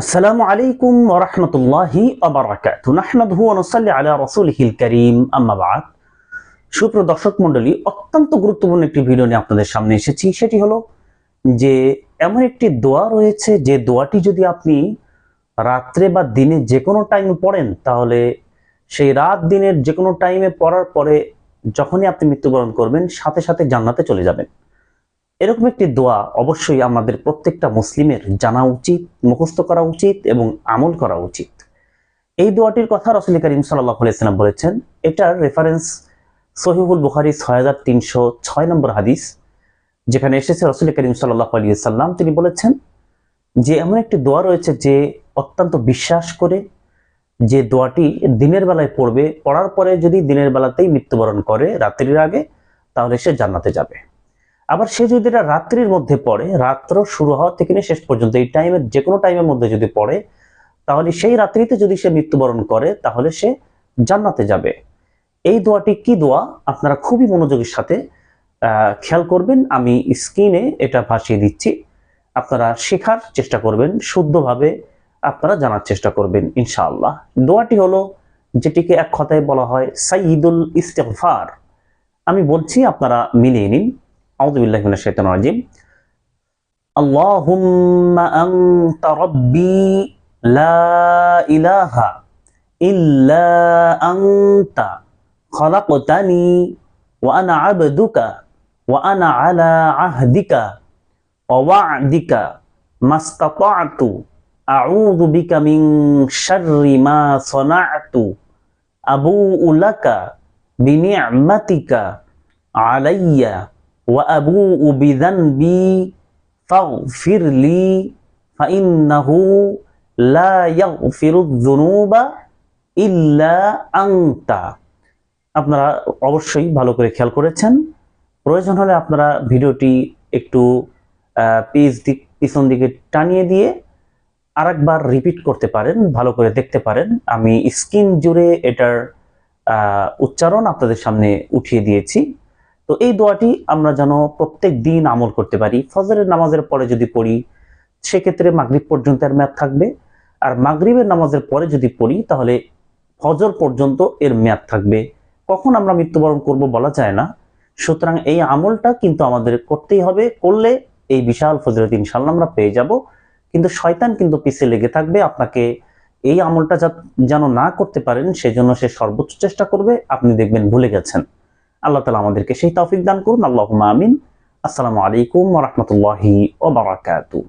আসসালামু আলাইকুম ওরহমতুল্লাহি আবরাকাতু নাহমাদুহু ওয়া নুসাল্লি আলা রাসূলিহিল কারীম। আম্মা বাদ। সুপ্রিয় দর্শক মণ্ডলী, অত্যন্ত গুরুত্বপূর্ণ একটি ভিডিও নিয়ে আপনাদের সামনে এসেছি। সেটি হলো যে, এমন একটি দোয়া রয়েছে, যে দোয়াটি যদি আপনি রাত্রে বা দিনে যে কোনো টাইমে পড়েন, তাহলে সেই রাত দিনের যে কোনো টাইমে পড়ার পরে যখনই আপনি মৃত্যুবরণ করবেন, সাথে সাথে জান্নাতে চলে যাবেন। এরকম একটি দোয়া অবশ্যই আমাদের প্রত্যেকটা মুসলিমের জানা উচিত, মুখস্থ করা উচিত এবং আমল করা উচিত। এই দোয়াটির কথা রসুল করিম সাল্লাহ আলাইসাল্লাম বলেছেন, এটার রেফারেন্স সহিহুল বুখারি ছয় হাজার তিনশো ছয় নম্বর হাদিস, যেখানে এসেছে রসুল করিম সাল্লাহ আলিয়া সাল্লাম তিনি বলেছেন যে এমন একটি দোয়া রয়েছে যে অত্যন্ত বিশ্বাস করে যে দোয়াটি দিনের বেলায় পড়বে, পড়ার পরে যদি দিনের বেলাতেই মৃত্যুবরণ করে রাত্রির আগে, তাহলে সে জান্নাতে যাবে। আবার সে যদি এটা রাত্রির মধ্যে পড়ে, রাত্র শুরু হওয়া থেকে শেষ পর্যন্ত, এই টাইমের যে কোনো টাইমের মধ্যে যদি পড়ে, তাহলে সেই রাত্রিতে যদি সে মৃত্যুবরণ করে, তাহলে সে জান্নাতে যাবে। এই দোয়াটি কি দোয়া? আপনারা খুবই মনোযোগের সাথে খেয়াল করবেন। আমি স্ক্রিনে এটা ভাসিয়ে দিচ্ছি। আপনারা শেখার চেষ্টা করবেন, শুদ্ধভাবে আপনারা জানার চেষ্টা করবেন, ইনশাআল্লাহ। দোয়াটি হলো, যেটিকে এক কথায় বলা হয় সাইয়িদুল ইস্তেগফার আমি বলছি, আপনারা মিলিয়ে নিন। أعوذ بالله من الشيطان الرجيم. اللهم أنت ربي لا إله إلا أنت. خلقتني وأنا عبدك وأنا على عهدك ووعدك ما استطعت. أعوذ بك من شر ما صنعت. أبوء لك بنعمتك عليّ. ওয়া আবু উবিদান বি ফাগফিরলি ফাইন্নাহু লা ইয়াগফিরুয-যুনুবা ইল্লা আপনারা অবশ্যই ভালো করে খেয়াল করেছেন। প্রয়োজন হলে আপনারা ভিডিওটি একটু পিস দিক, পিছন দিকে টানিয়ে দিয়ে আরেকবার রিপিট করতে পারেন, ভালো করে দেখতে পারেন। আমি স্ক্রিন জুড়ে এটার উচ্চারণ আপনাদের সামনে উঠিয়ে দিয়েছি। তো এই দোয়াটি আমরা যেন প্রত্যেক দিন আমল করতে পারি। ফজরের নামাজের পরে যদি পড়ি, সেক্ষেত্রে মাগরিব পর্যন্ত এর মেয়াদ থাকবে। আর মাগরিবের নামাজের পরে যদি পড়ি, তাহলে ফজর পর্যন্ত এর মেয়াদ থাকবে। কখন আমরা মৃত্যুবরণ করব বলা যায় না। সুতরাং এই আমলটা কিন্তু আমাদের করতেই হবে। করলে এই বিশাল ফজরত ইনশাল্লাহ আমরা পেয়ে যাব। কিন্তু শয়তান কিন্তু পিছিয়ে লেগে থাকবে। আপনাকে এই আমলটা যেন না করতে পারেন, সেজন্য সে সর্বোচ্চ চেষ্টা করবে। আপনি দেখবেন ভুলে গেছেন। আল্লাহ তালা আমাদেরকে সেই তৌফিক দান করুন আল্লাহ আমিন আসসালামু আলাইকুম রহমতুল্লাহি ওবরাকাতু